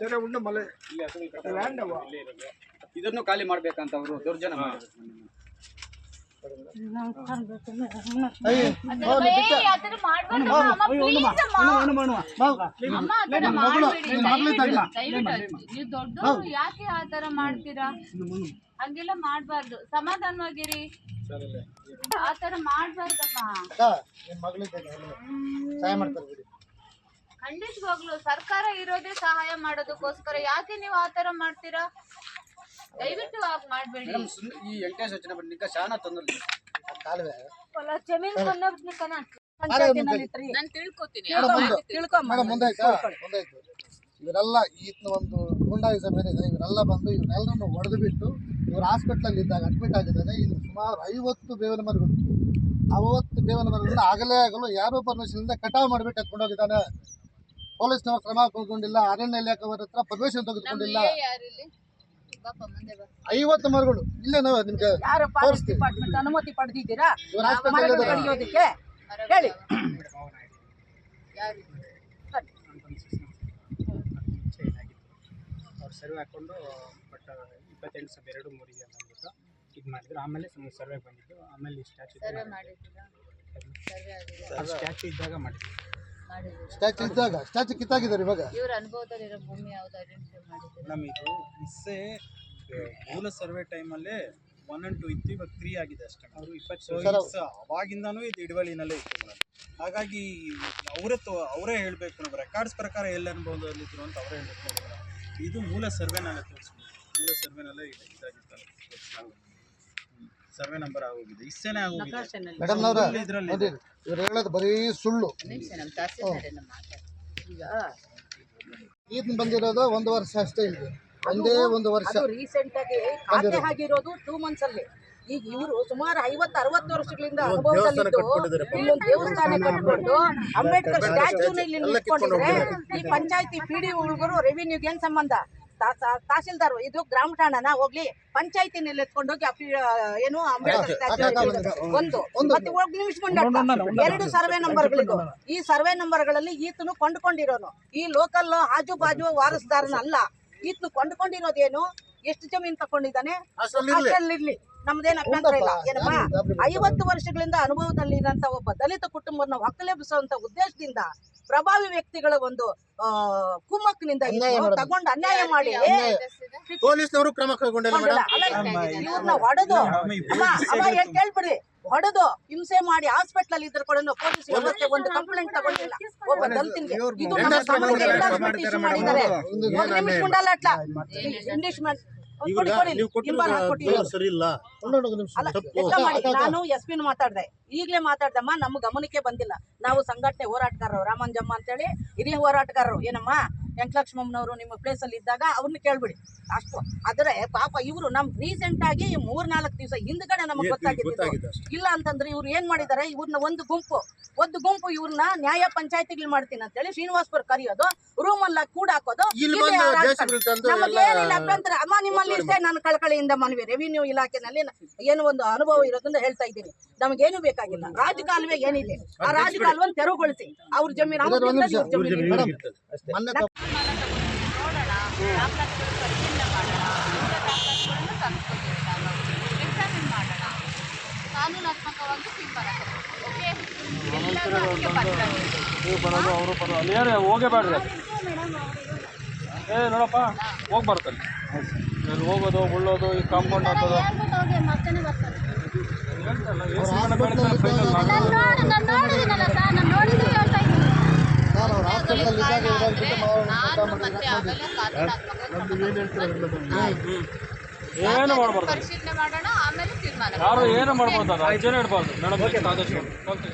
ಸರಿ ಉಂಡು ಮಲೆ. ಲ್ಯಾಂಡ್ ಅವ. ಇದನ್ನು ಖಾಲಿ ಮಾಡ್ಬೇಕಂತ ಅವರು ದುರ್ಜನ ಮಾಡಿದ್ರು ನೀವು ದೊಡ್ಡವರು ಯಾಕೆ ಆ ತರ ಮಾಡ್ತೀರಾ? ಹಂಗೆಲ್ಲ ಮಾಡ್ಬಾರ್ದು. ಸಮಾಧಾನವಾಗಿರಿ. ಆತರ ತರ ಮಾಡ್ಬಾರ್ದಮ್ಮ. ಸಹಾಯ ಮಾಡ್ತಾರೆ ಖಂಡಿತವಾಗ್ಲು ಸರ್ಕಾರ ಇರೋದೇ ಸಹಾಯ ಮಾಡೋದಕ್ಕೋಸ್ಕರ ಯಾಕೆ ನೀವು ಆ ತರ ಮಾಡ್ತೀರಾ? ದಯವಿಟ್ಟು ಆಗ ಮಾಡ್ಬೇಡಿ. ಈ ಯೋಚನೆ ಶಾನ ತೊಂದರೆ ಕಾಲುವೆ. ನಾನು ತಿಳ್ಕೊತೀನಿ. ಮೇಡಮ್ ಮುಂದಾಯ್ತಾ ಮುಂದಾಯ್ತು ಇವರೆಲ್ಲ ಈತನ ಒಂದು ಗೂಂಡಾಯಿಸಮ್ ಏನಿದೆ ಇವರೆಲ್ಲ ಬಂದು ಇವರೆಲ್ಲರನ್ನು ಹೊಡೆದು ಬಿಟ್ಟು ಇವರು ಹಾಸ್ಪಿಟ್ಲಲ್ಲಿ ಇದ್ದಾಗ ಅಡ್ಮಿಟ್ ಆಗಿದ್ದಾರೆ. ಇನ್ನು ಸುಮಾರು ಐವತ್ತು ಬೇವಿನ ಮರಗಳು. ಅವತ್ತು ಬೇವಿನ ಮರಗಳನ್ನ ಆಗಲೇ ಆಗಲು ಯಾರೋ ಪರ್ಮಿಷನ್ ಇಂದ ಕಟಾವು ಮಾಡಿಬಿಟ್ಟು ಎತ್ಕೊಂಡು ಹೋಗಿದ್ದಾನೆ ಪೊಲೀಸ್ನವರು ಕ್ರಮ ಕೈಗೊಂಡಿಲ್ಲ ಅರಣ್ಯ ಇಲಾಖೆಯವರ ಹತ್ರ ಪರ್ಮಿಷನ್ ತೆಗೆದುಕೊಂಡಿಲ್ಲ. ಐವತ್ತು ಮರಗಳು. ಇಲ್ಲೇ ನಾವು ನಿಮ್ಗೆ ಯಾರು ಫಾರೆಸ್ಟ್ ಡಿಪಾರ್ಟ್ಮೆಂಟ್ ಅನುಮತಿ ಪಡೆದಿದ್ದೀರಾ? ಇವ್ರ ಹಾಸ್ಪಿಟಲ್ ಮರಗಳು ಕಡಿಯೋದಕ್ಕೆ? ಹೇಳಿ. ಯಾರು ಅವ್ರು ಸರ್ವೆ ಹಾಕೊಂಡು ಬಟ್ ಇಪ್ಪತ್ತೆಂಟು ಸಾವಿರ ಎರಡು ಮೂರಿಗೆ ಅಂತ ಅಂದ್ಬಿಟ್ಟು ಇದು ಮಾಡಿದ್ರು. ಆಮೇಲೆ ಸರ್ವೆ ಬಂದಿದ್ದು. ಆಮೇಲೆ ಸ್ಟ್ಯಾಚು ಸರ್ವೆ ಮಾಡಿದ್ರು. ಸ್ಟ್ಯಾಚು ಇದ್ದಾಗ ಮಾಡಿದ್ರು. ಮಾಡಿದ್ದೀರಾ ಸ್ಟ್ಯಾಚು ಇದ್ದಾಗ ಸ್ಟ್ಯಾಚು ಕಿತ್ತಾಗಿದ್ದಾರೆ ಇವಾಗ. ಇವ್ರ ಅನುಭವದಲ್ಲಿರೋ ಭೂಮಿ ಯಾವ್ದು ಐಡೆಂಟಿಫೈ ಮಾಡಿದ್ರು ನಮ್ ಇದು ಇಸ್ಸೆ ಮೂಲ ಸರ್ವೆ ಟೈಮಲ್ಲೇ ಒನ್ ಅಂಡ್ ಟು ಇತ್ತು ಇವಾಗ ತ್ರೀ ಆಗಿದೆ ಅಷ್ಟೇ. ಅವರು ಇಪ್ಪತ್ತು ಅವಾಗಿಂದಾನು ಇದು ಇಡವಳಿನಲ್ಲೇ ಇತ್ತು ಮೇಡಮ್. ಹಾಗಾಗಿ ಅವರೇ ತೋ ಅವರೇ ಹೇಳಬೇಕು ನಮ್ಮ ರೆಕಾರ್ಡ್ಸ್ ಪ್ರಕಾರ ಎಲ್ಲ ಅನುಭವದಲ್ಲಿದ್ರು ಅಂತ ಅವರೇ ಹೇಳ್ಬೇಕು ಇದು ಮೂಲ ಸರ್ವೆನಲ್ಲೇ ತೋರಿಸ್ಬೋದು ಮೂಲ ಸರ್ವೆನಲ್ಲೇ ಇದಾಗಿತ್ತು ಸರ್ವೆ ನಂಬರ್ ಆಗೋಗಿದೆ. ಆಗೋಗಿದೆ. ಇದರಲ್ಲಿ ಇವ್ರು ಹೇಳೋದು ಬರೀ ಸುಳ್ಳು. ಇದನ್ನ ಬಂದಿರೋದು ಒಂದು ವರ್ಷ ಅಷ್ಟೇ ಇಲ್ಲಿ ಒಂದೇ ಒಂದು ವರ್ಷ ರೀಸೆಂಟ್ ಆಗಿ ಖಾತೆ ಆಗಿರೋದು ಟೂ ಮಂತ್ಸ್ ಅಲ್ಲಿ. ಈಗ ಇವರು ಸುಮಾರು ಐವತ್ತು ಅರವತ್ತು ವರ್ಷಗಳಿಂದ ಅನುಭವದಲ್ಲಿದ್ದು ಇಲ್ಲೊಂದು ದೇವಸ್ಥಾನ ಕಟ್ಕೊಂಡು ಅಂಬೇಡ್ಕರ್ ಸ್ಟ್ಯಾಚ್ಯೂನ ಇಲ್ಲಿ ನಿಂತ್ಕೊಂಡಿದ್ರೆ ಈ ಪಂಚಾಯತಿ ಪಿ ಡಿ ಒಳಗರು ರೆವಿನ್ಯೂಗೆ ಏನ್ ಸಂಬಂಧ? ತಹಸೀಲ್ದಾರ್ ಇದು ಗ್ರಾಮ ಠಾಣನ ಹೋಗ್ಲಿ ಪಂಚಾಯತಿ ಎತ್ಕೊಂಡೋಗಿ ಹೋಗಿ ಏನು ಅಂಬೇಡ್ಕರ್ ಸ್ಟ್ಯಾಚ್ಯೂ ಒಂದು ಮತ್ತೆ ಹೋಗಿ ನಿಮಿಷ ಎರಡು ಸರ್ವೆ ನಂಬರ್ ಈ ಸರ್ವೆ ನಂಬರ್ಗಳಲ್ಲಿ ಈತನು ಕೊಂಡ್ಕೊಂಡಿರೋನು. ಈ ಲೋಕಲ್ ಆಜು ಬಾಜು ವಾರಸ್ದಾರನಲ್ಲ ಈತನು ಕೊಂಡ್ಕೊಂಡಿರೋದೇನು? ಎಷ್ಟು ಜಮೀನ್ ತಕೊಂಡಿದ್ದಾನೆ? ಅಷ್ಟರಲ್ಲಿರ್ಲಿ ನಮ್ದೇನ್ ಅಭ್ಯಂತರ ಇಲ್ಲ. ಏನಮ್ಮ ಐವತ್ತು ವರ್ಷಗಳಿಂದ ಅನುಭವದಲ್ಲಿ ಇರೋಂತ ಒಬ್ಬ ದಲಿತ ಕುಟುಂಬವನ್ನು ಒಕ್ಕಲೆಬ್ಬಿಸುವಂತ ಉದ್ದೇಶದಿಂದ ಪ್ರಭಾವಿ ವ್ಯಕ್ತಿಗಳ ಒಂದು ಆ, ಕುಮ್ಮಕ್ಕಿನಿಂದ ಅನ್ಯಾಯ ತಗೊಂಡು ಅನ್ಯಾಯ ಮಾಡಿ. ಪೊಲೀಸ್ನವರು ಕ್ರಮ ಕೈಗೊಂಡಿಲ್ಲ ಇವ್ರನ್ನ ಹೊಡೆದು ಹೊಡೆದು ಹಿಂಸೆ ಮಾಡಿ ಹಾಸ್ಪಿಟಲ್ ಅಲ್ಲಿ ಇದ್ರ ಕೂಡ ಪೊಲೀಸ್ ವ್ಯವಸ್ಥೆ ಒಂದು ಕಂಪ್ಲೇಂಟ್ ತಗೊಂಡಿಲ್ಲ. ಒಬ್ಬ ದಲಿತನಿಗೆ ಇದು ನಮ್ಮ ಎಂಡಾಸ್ಮೆಂಟ್ issue ಮಾಡಿದ್ದಾರೆ. ಒಂದು ನಿಮಿಷ ನಾನು ಎಸ್ ಪಿನ ಮಾತಾಡ್ದೆ. ಈಗಲೇ ಮಾತಾಡ್ದಮ್ಮ ನಮ್ಮ ಗಮನಕ್ಕೆ ಬಂದಿಲ್ಲ. ನಾವು ಸಂಘಟನೆ ಹೋರಾಟಗಾರರು ರಾಮಂಜಮ್ಮ ಅಂತೇಳಿ ಹಿರಿಯ ಹೋರಾಟಗಾರರು. ಏನಮ್ಮ? ವೆಂಕಟಲಕ್ಷ್ಮಮ್ಮನವರು ನಿಮ್ಮ ಪ್ಲೇಸ್ ಅಲ್ಲಿ ಇದ್ದಾಗ ಅವ್ರನ್ನ ಕೇಳ್ಬಿಡಿ. ಅಷ್ಟು. ಆದರೆ ಪಾಪ ಇವರು ನಮ್ ರೀಸೆಂಟ್ ಆಗಿ ಮೂರ್ ನಾಲ್ಕು ದಿವಸ ಹಿಂದ್ಗಡೆ ನಮಗೆ ಗೊತ್ತಾಗಿದ್ದು ಇಲ್ಲ ಅಂತಂದ್ರೆ ಇವ್ರು ಏನ್ ಮಾಡಿದ್ದಾರೆ ಇವ್ರನ್ನ ಒಂದು ಗುಂಪು. ಒಂದು ಗುಂಪು ಇವ್ರನ್ನ ನ್ಯಾಯ ಪಂಚಾಯತಿಗಳು ಮಾಡ್ತೀನಿ ಅಂತೇಳಿ ಶ್ರೀನಿವಾಸ್ಪುರ್ ಕರೆಯೋದು. ರೂಮ್ ಅಲ್ಲ ಕೂಡ ಹಾಕೋದು. ಇಲ್ಲಿ ಇಲ್ಲೇ ಬಂದು ಹಾರಾಡ್ತಾರೆ. ಜೆಸಿಬಿ ತಂದು ನಮಗೆ ಏನಿಲ್ಲ ಅಭ್ಯಂತರ ಅಮ್ಮ ನಿಮ್ಮಲ್ಲಿ ಇಷ್ಟೇ ನಾನು ಕಳಕಳಿಯಿಂದ ಮನವಿ ರೆವಿನ್ಯೂ ಇಲಾಖೆನಲ್ಲಿ ಏನು ಒಂದು ಅನುಭವ ಇರೋದ್ರಿಂದ ಹೇಳ್ತಾ ಇದ್ದೀನಿ. ನಮಗೇನು ಬೇಕಾಗಿಲ್ಲ. ರಾಜಕಾಲುವೆ ಏನಿದೆ ಆ ರಾಜಕಾಲುವೆ ತೆರವುಗೊಳಿಸಿ. ಅವ್ರ ಜಮೀನು ಅವ್ರ ಜಮೀನು, ನೋಡೋಣ ದಾಖಲಾತಿಗಳು ಪರಿಶೀಲನೆ ಮಾಡೋಣ ಇಂಥ ದಾಖಲಾತಿಗಳನ್ನು ತಂದ್ಕೊತೀವಿ ನಾವು ಎಕ್ಸಾಮಿನ್ ಮಾಡೋಣ ಕಾನೂನಾತ್ಮಕವಾಗಿ ತಗೊಳ್ತೀವಿ ಓಕೆ ಎಲ್ಲರೂ ಅದಕ್ಕೆ ಬದ್ಧರಾಗಿದ್ದೀವಿ. ಅವರು ಬರೋದು ಅಲ್ಲಿ ಯಾರು ಹೋಗೇಬೇಡ್ರಿ ಏ ನೋಡಪ್ಪ ಹೋಗ್ಬಾರ್ದು ಅಲ್ಲಿ ಇಲ್ಲಿ ಹೋಗೋದು ಉಳ್ಳೋದು ಈ ಕಾಂಪೌಂಡ್ ಹಾಕೋದು ನಾನು ಅವ್ರ ಹಾಸ್ಪಿಟಲ್ ಇದ್ದಾಗ ಇವ್ರು ಬಿಟ್ಟು ನಾನು ಮತ್ತೆ ಆಮೇಲೆ ಕಾನೂನಾತ್ಮಕ ಏನು ಮಾಡ್ಬಾರ್ದು? ಪರಿಶೀಲನೆ ಮಾಡೋಣ ಆಮೇಲೆ ತೀರ್ಮಾನ ಯಾರು ಏನು ಮಾಡ್ಬೋದು ಅರ್ಜೆಂಟ್ ಇಡಬಾರ್ದು. ಮೇಡಮ್ ಆದಷ್ಟು ಓಕೆ.